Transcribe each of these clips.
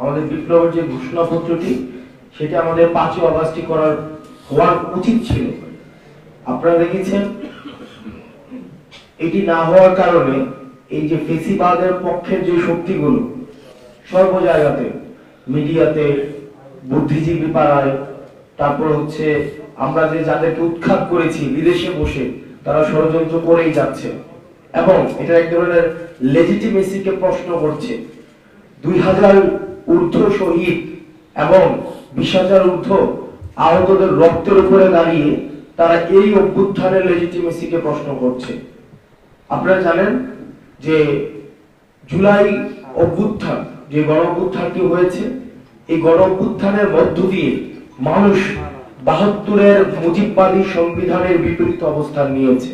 আমাদের বিপ্লবের যে ঘোষণাপত্রটি, সেটা আমাদের পাঁচই অগাস্টই করার হওয়ার উচিত ছিল। আপনারা দেখেছেন, এটি না হওয়ার কারণে এই যে ফেসিবাদের পক্ষের যে শক্তিগুলো সর্ব জায়গাতে মিডিয়াতে, বুদ্ধিজীবী পাড়ায়, তারপর হচ্ছে আমরা যে যাদেরকে উৎখাত করেছি বিদেশে বসে, তারা ষড়যন্ত্র করেই যাচ্ছে। এবং এটা এক ধরনের লেজিটিমেসিকে প্রশ্ন করছে। দুই হাজার ঊর্ধ্ব শহীদ এবং বিশ হাজার ঊর্ধ্ব আহতদের রক্তের উপরে দাঁড়িয়ে তারা এই অভ্যুত্থানের লেজিটিমেসিকে প্রশ্ন করছে। আপনারা জানেন যে জুলাই অভ্যুত্থান, যে গণ অভ্যুত্থানটি হয়েছে, এই গণ অভ্যুত্থানের মধ্য দিয়ে মানুষ বাহাত্তরের মুজিববাদী সংবিধানের বিপরীত অবস্থান নিয়েছে।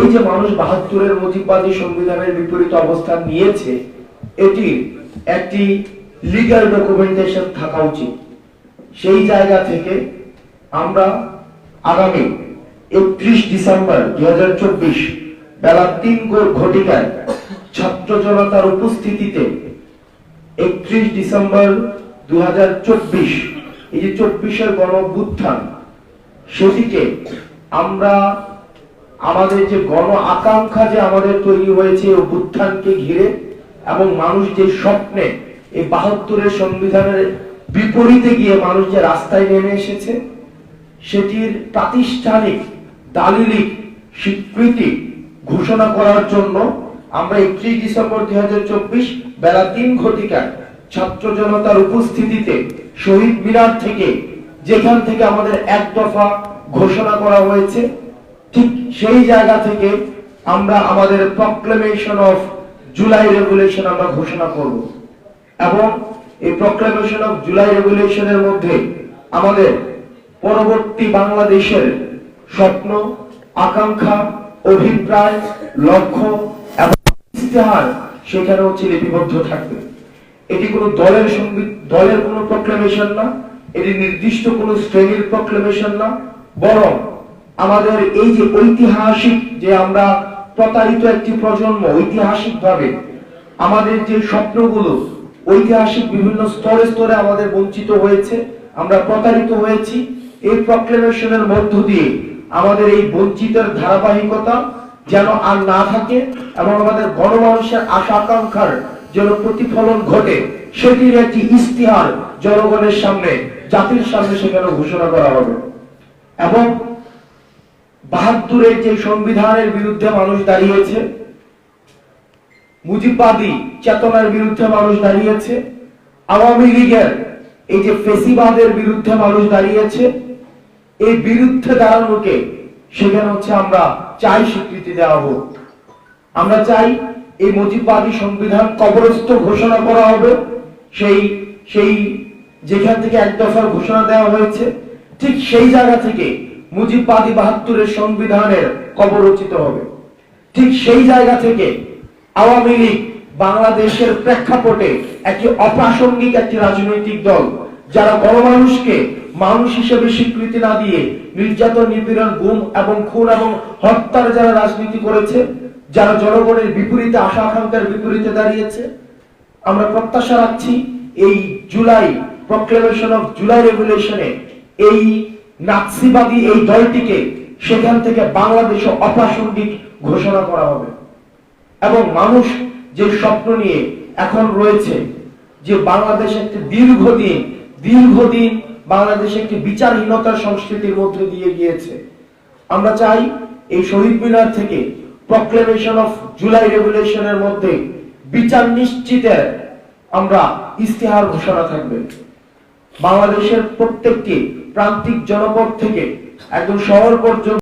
এই যে মানুষ বাহাত্তরের মুজিববাদী সংবিধানের বিপরীত অবস্থান নিয়েছে, এটি একটি লিগ্যাল ডকুমেন্টেশন থাকা উচিত। সেই জায়গা থেকে আমরা আগামী একত্রিশ ডিসেম্বর দুই হাজার চব্বিশ বেলা তিন ঘটিকায় ছাত্র জনতার উপস্থিতিতে একত্রিশ ডিসেম্বর দুই হাজার চব্বিশ, এই যে চব্বিশের গণ অভ্যুত্থান, সেটিকে আমরা আমাদের যে গণ আকাঙ্ক্ষা যে আমাদের তৈরি হয়েছে অভ্যুত্থানকে ঘিরে এবং মানুষ যে স্বপ্নে এই বাহাত্তরের সংবিধানের বিপরীতে গিয়ে মানুষ যে রাস্তায় নেমে এসেছে, সেটির প্রাতিষ্ঠানিক দালিলিক স্বীকৃতি ঘোষণা করার জন্য আমরা একত্রিশ ডিসেম্বর দুই বেলা তিন ঘটিকায় ছাত্র জনতার উপস্থিতিতে শহীদ মিনার থেকে, যেখান থেকে আমাদের এক দফা ঘোষণা করা হয়েছে, ঠিক সেই জায়গা থেকে আমরা আমাদের প্রক্লেমেশন অফ জুলাই রেগুলেশন আমরা ঘোষণা করব। এবং এই প্রক্লেমেশন অফ জুলাই রেগুলেশনের মধ্যে আমাদের পরবর্তী বাংলাদেশের স্বপ্ন, আকাঙ্ক্ষা, অভিপ্রায়, লক্ষ্য এবং ইস্তেহার সেখানে হচ্ছে লিপিবদ্ধ থাকবে। এটি কোনো দলের সংগীত দলের কোনো প্রক্লেমেশন না, এটি নির্দিষ্ট কোনো শ্রেণির প্রক্লেমেশন না, বরং আমাদের এই যে ঐতিহাসিক যে আমরা প্রতারিত একটি প্রজন্ম ঐতিহাসিক ভাবে আমাদের যে স্বপ্নগুলো ঐতিহাসিক বিভিন্ন স্তরে স্তরে আমাদের বঞ্চিত হয়েছে, আমরা প্রতারিত হয়েছি। এই প্রক্লেমেশনের মধ্য দিয়ে আমাদের এই বঞ্চিতের ধারাবাহিকতা যেন আর না থাকে এবং আমাদের গণমানুষের আশা আকাঙ্ক্ষার যেন প্রতিফলন ঘটে, সেটির একটি ইস্তিহার জনগণের সামনে, জাতির সামনে সেখানে ঘোষণা করা হবে। এবং বাহাত্তরের যে সংবিধানের বিরুদ্ধে মানুষ দাঁড়িয়েছে মুজিববাদী চেতনার বিরুদ্ধে মানুষ দাঁড়িয়েছে। আওয়ামী লীগের এই যে ফেসিবাদের বিরুদ্ধে মানুষ দাঁড়িয়েছে, এই বিরুদ্ধে দাঁড়ানোকে সেখানে হচ্ছে আমরা চাই স্বীকৃতি দেওয়া হোক। আমরা চাই এই মুজিববাদী সংবিধান কবরস্থ ঘোষণা করা হবে। সেই সেই যেখান থেকে এক দফার ঘোষণা দেওয়া হয়েছে, ঠিক সেই জায়গা থেকে মুজিববাদী বাহাত্তরের সংবিধানের কবর রচিত হবে। ঠিক সেই জায়গা থেকে আওয়ামী লীগ বাংলাদেশের প্রেক্ষাপটে একটি অপ্রাসঙ্গিক একটি রাজনৈতিক দল, যারা গণমানুষকে মানুষ হিসেবে স্বীকৃতি না দিয়ে নির্যাতন, নিপীড়ন, গুম এবং খুন এবং হত্যার যারা রাজনীতি করেছে, যারা জনগণের বিপরীতে, আশা আকাঙ্ক্ষার বিপরীতে দাঁড়িয়েছে, আমরা প্রত্যাশা রাখছি এই জুলাই প্রক্লেমেশন অফ জুলাই রেগুলেশনে এই নাৎসিবাদী এই দলটিকে সেখান থেকে বাংলাদেশে অপ্রাসঙ্গিক ঘোষণা করা হবে। এবং মানুষ যে স্বপ্ন নিয়ে এখন রয়েছে, যে বাংলাদেশ একটি দীর্ঘদিন দীর্ঘদিন বাংলাদেশ একটি বিচারহীনতার সংস্কৃতির মধ্যে দিয়ে গিয়েছে। আমরা চাই এই শহীদ মিনার থেকে প্রক্লেমেশন অফ জুলাই রেগুলেশনের মধ্যে বিচার নিশ্চিতের আমরা ইস্তেহার ঘোষণা থাকবে। বাংলাদেশের প্রত্যেকটি প্রান্তিক জনপদ থেকে একদম শহর পর্যন্ত